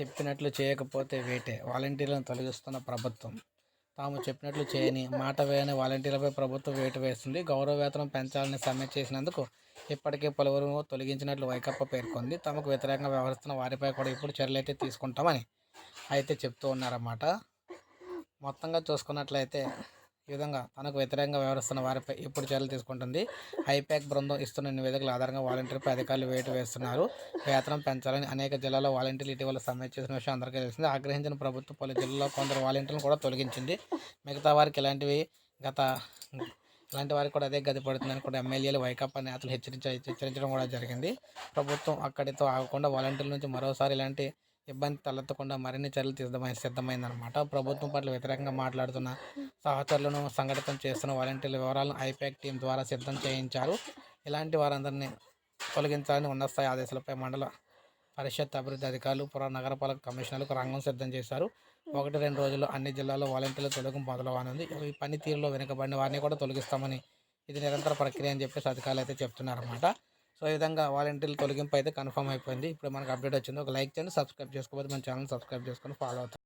చెప్పినట్లు చేయకపోతే వేటే. వాలంటీర్లను తొలగిస్తున్న ప్రభుత్వం. తాము చెప్పినట్లు చేయని మాట వేయని వాలంటీర్లపై ప్రభుత్వం వేటు వేస్తుంది. గౌరవ వేతనం పెంచాలని సమ్మె చేసినందుకు ఇప్పటికే పలువురు తొలగించినట్లు వైకప్ప పేర్కొంది. తమకు వ్యతిరేకంగా వ్యవహరిస్తున్న వారిపై కూడా ఇప్పుడు చర్యలు అయితే తీసుకుంటామని అయితే చెప్తూ ఉన్నారన్నమాట. మొత్తంగా చూసుకున్నట్లయితే ఈ విధంగా తనకు వ్యతిరేకంగా వ్యవహరిస్తున్న వారిపై ఇప్పుడు చర్యలు తీసుకుంటుంది? హైపాక్ బృందం ఇస్తున్న నివేదికల ఆధారంగా వాలంటీర్పై అధికారులు వేటు వేస్తున్నారు? వేతనం పెంచాలని అనేక జిల్లాలో వాలంటీర్లు ఇటీవల సమ్మె చేసిన విషయం అందరికీ తెలిసింది. ఆగ్రహించిన ప్రభుత్వం పలు జిల్లాలో కొందరు వాలంటీర్లను కూడా తొలగించింది. మిగతా వారికి ఇలాంటివి గత ఇలాంటి వారికి కూడా అదే గది పడుతుందని కూడా ఎమ్మెల్యేలు వైకాపా నేతలు హెచ్చరించ హెచ్చరించడం కూడా జరిగింది. ప్రభుత్వం అక్కడితో ఆగకుండా వాలంటీర్ల నుంచి మరోసారి ఇలాంటి ఇబ్బంది తలెత్తకుండా మరిన్ని చర్యలు సిద్ధమై సిద్ధమైందనమాట ప్రభుత్వం పట్ల వ్యతిరేకంగా మాట్లాడుతున్న సహచరులను సంఘటితం చేస్తున్న వాలంటీర్ల వివరాలను ఐపాక్ టీం ద్వారా సిద్ధం చేయించారు. ఇలాంటి వారందరినీ తొలగించాలని ఉన్నత స్థాయి ఆదేశాలపై మండల పరిషత్ అభివృద్ధి అధికారులు పుర నగరపాలక కమిషనర్లకు రంగం సిద్ధం చేశారు. ఒకటి రెండు రోజుల్లో అన్ని జిల్లాల్లో వాలంటీర్ల తొలగింపు మొదలవనుంది. ఈ పనితీరులో వెనుకబడిన వారిని కూడా తొలగిస్తామని ఇది నిరంతర ప్రక్రియ అని చెప్పేసి అధికారులు అయితే చెప్తున్నారన్నమాట. సో ఈ విధంగా వాలంటీర్ల తొలగింపు అయితే కన్ఫర్మ్ అయిపోయింది. ఇప్పుడు మనకు అప్డేట్ వచ్చింది. ఒక లైక్ చేయండి సబ్స్క్రైబ్ చేసుకోకపోతే మన ఛానల్ సబ్స్క్రైబ్ చేసుకొని ఫాలో అవుతాం